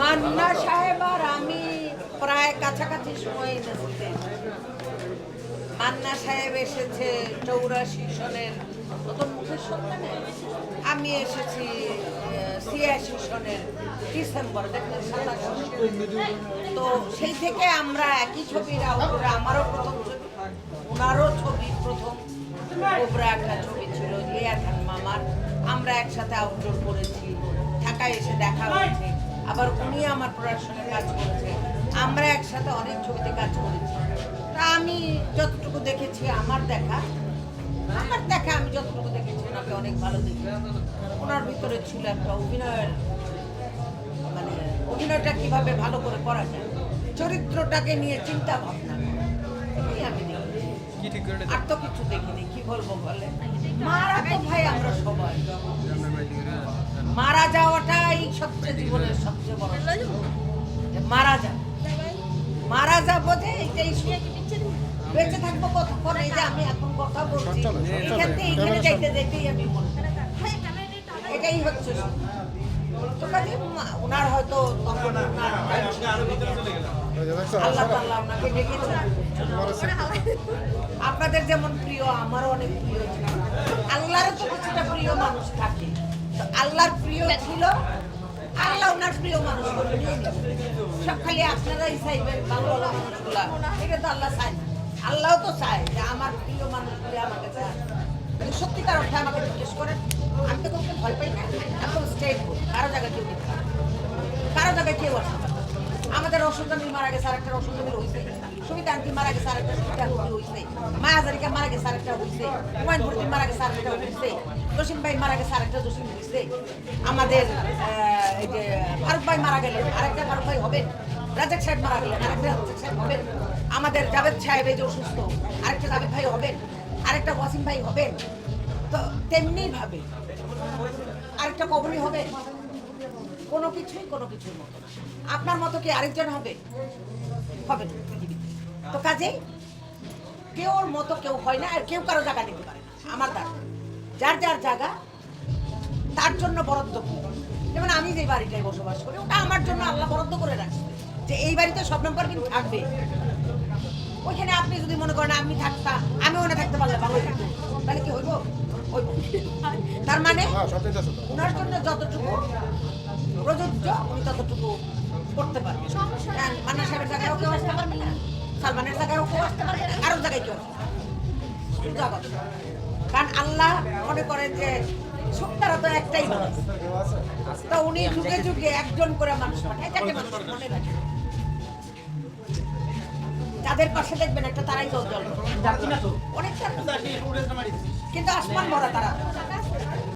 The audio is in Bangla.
মান্না সাহেব আর আমি প্রায় কাছাকাছি সময় এসেছে। মান্না সাহেব এসেছে চৌরাশি সনের নতুন মুখের সন্তানে আমি এসেছি ছিয়াশি সনের ডিসেম্বর তো সেই থেকে আমরা একই ছবির আউটডোরে আমারও প্রথম ছবি, ওনারও ছবি প্রথম। কোবরা একটা ছবি ছিল লিয়া খান মামার। আমরা একসাথে আউটডোর করেছি, ঢাকায় এসে দেখা হয়েছে আমার প্রোডাকশনে কাজ করেছে। আমরা একসাথে অনেক ছবিতে কাজ করেছি। তা আমি যতটুকু দেখেছি আমার দেখা আমার দেখা আমি যতটুকু দেখেছি ওনাকে অনেক ভালো দেখি। ওনার ভিতরে ছিল একটা অভিনয়ের মানে অভিনয়টা কীভাবে ভালো করে করা যায় চরিত্রটাকে নিয়ে চিন্তা ভাবনা। আমি আর তো কিছু দেখিনি কি বলব বলে মারা তো ভাই আমরা সবাই। মারা যাওয়াটাই সবচেয়ে জীবনের সবচেয়ে বড় মারা যা মারা যাব যে এটাই। বেঁচে থাকব কতক্ষণ? এই যে আমি এখন কথা বলছি। এখান থেকে এখানে যাইতে যাইতেই আমি এটাই হচ্ছে সুখ। তো কাজে ওনার হয়তো তখন ওনার আল্লাহ ওনাকে ডেকেছেন আপনাদের যেমন প্রিয় আমারও অনেক প্রিয় ছিল। আল্লাহরও তো কিছুটা প্রিয় মানুষ থাকে। আল্লাহর প্রিয় ছিল আল্লাহ ওনার প্রিয় মানুষ সব খালি আপনারাই চাইবেন ভালো মানুষগুলা। এটা তো আল্লাহ চায়। আল্লাহ তো চায় যে আমার প্রিয় মানুষগুলি আমাকে চায়। সত্যিকার অর্থে আমাকে জিজ্ঞেস করেন, আমি তো কাউকে ভয় পাই না? একদম স্টেট কারও জায়গায় কেউ। কারও জায়গায় কেউ আসে না। আমাদের অসুন্দরী মারা গেছে আরেকটা অসুন্দরী হয়েছে সুমিতা আন্টি মারা গেছে আরেকটা আন্টি হয়েছে মায়া হাজারিকা মারা গেছে, আরেকটা হয়েছে হুমায়ুন ভর্তি মারা গেছে, আরেকটা হয়েছে জসিম ভাই মারা গেছে, আরেকটা জসিম হয়েছে আমাদের এই যে ফারুক ভাই মারা গেলেন, আরেকটা ফারুক ভাই হবেন। রাজাক সাহেব মারা গেলেন, আরেকটা রাজাক সাহেব হবেন। আমাদের জাভেদ সাহেব এই যে অসুস্থ, আরেকটা জাভেদ ভাই হবেন। আরেকটা ওয়াসিম ভাই হবেন। তো তেমনি ভাবে আরেকটা কবরী হবে কোনো কিছুই, কোনো কিছুর মতো আপনার মতো কি আরেকজন হবে? হবে না তো কাজেই কেউর মতো কেউ হয় না, আর কেউ কারও জায়গা নিতে পারে না। আমার দ্বারা যার যার জায়গা, তার জন্য বরাদ্দ। যেমন আমি যে বাড়িটায় বসবাস করি, ওটা আমার জন্য আল্লাহ বরাদ্দ করে রাখছে। যে এই বাড়িতে সব নম্বর কিন্তু থাকবে। ওইখানে আপনি যদি মনে করেন আমি থাকতাম আমি ওখানে থাকতে পারলাম ভালো তাহলে কি হইব? তার মানে ওনার জন্য যতটুকু প্রযোজ্য উনি ততটুকু করতে পারবেন। হ্যাঁ, মান্না সাহেবের জায়গায়ও কেউ আসতে পারবে না সালমানের জায়গায়ও কেউ আসতে পারবে না কারোর জায়গায় কেউ। কারণ আল্লাহ মনে করেন যে সত্তারা তো একটাই মানুষ তো উনি যুগে যুগে একজন করে মানুষ পাঠায় যাকে মানুষ মনে রাখে যাদের পাশে দেখবেন একটা তারাই জল জল অনেকটা কিন্তু আসমান ভরা তারা।